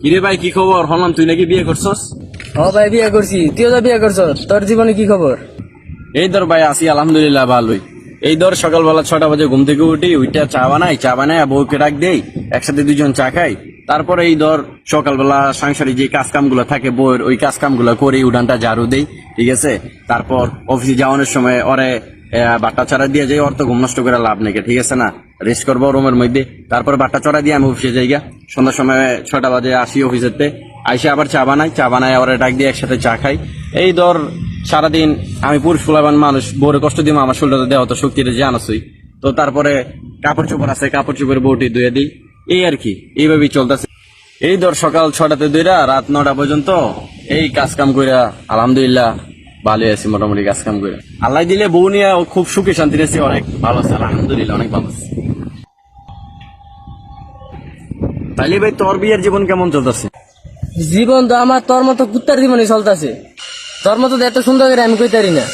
কিরে ভাই কি খবর? হলাম তুই নাকি বিয়ে করছস? ও ভাই বিয়ে করছি। তুইও তো বিয়ে করছ তোর জীবনে কি খবর? এই ধর ভাই আসি আলহামদুলিল্লাহ ভালোই। এই ধর সকালবেলা ছটা বাজে ঘুম থেকে উঠি ওইটা চা বানাই চা বানাই বউকে ডাক দেই একসাথে দুজন চা খাই। তারপরে এই ধর সকালবেলা সাংসারিক যে কাজ কামগুলো থাকে বউয়ের ওই কাজ কামগুলো করে উডানটা ঝাড়ু দেই ঠিক আছে? তারপর অফিসে যাওয়ানোর সময় ওরে আহ, ছাড়া দিয়ে যাই ওর তো ঘুম নষ্ট করে লাভ নেই ঠিক আছে না? রেস্ট করব রুমের মধ্যে। তারপর বাট্টা চড়া দিয়ে আমি অফিসে যাই গা। সন্ধ্যার সময় ছটা বাজে আসি অফিসেতে। আইসে আবার চা বানাই। চা বানাই আবার ডাক দিয়ে একসাথে চা খাই। এই ধর, সারাদিন আমি পুরুষ ফুলাবান মানুষ, বউরে কষ্ট দিব আমার শরীরটা দেওয়া তো শক্তিটা জানাসই তো তারপরে কাপড় চোপড় আছে, কাপড় চোপড়ের বউটি ধুয়ে দিই। এই আর কি, এইভাবেই চলতেছে। এই ধর সকাল ছটাতে দুইরা রাত নটা পর্যন্ত এই কাজ কাম কইরা, আলহামদুলিল্লাহ ভালো আছি, মোটামুটি কাজ কাম করে। আল্লাহ দিলে বউ নিয়ে খুব সুখে শান্তি আছি, অনেক ভালো আছে, আলহামদুলিল্লাহ, অনেক ভালো আছে। তাইলে ভাই, তোর বিয়ের জীবন কেমন চলতেছে? জীবন তো আমার, তোর মতো কুত্তার জীবনই চলতেছে। তোর মতো এত সুন্দর করে আমি কইতারি না।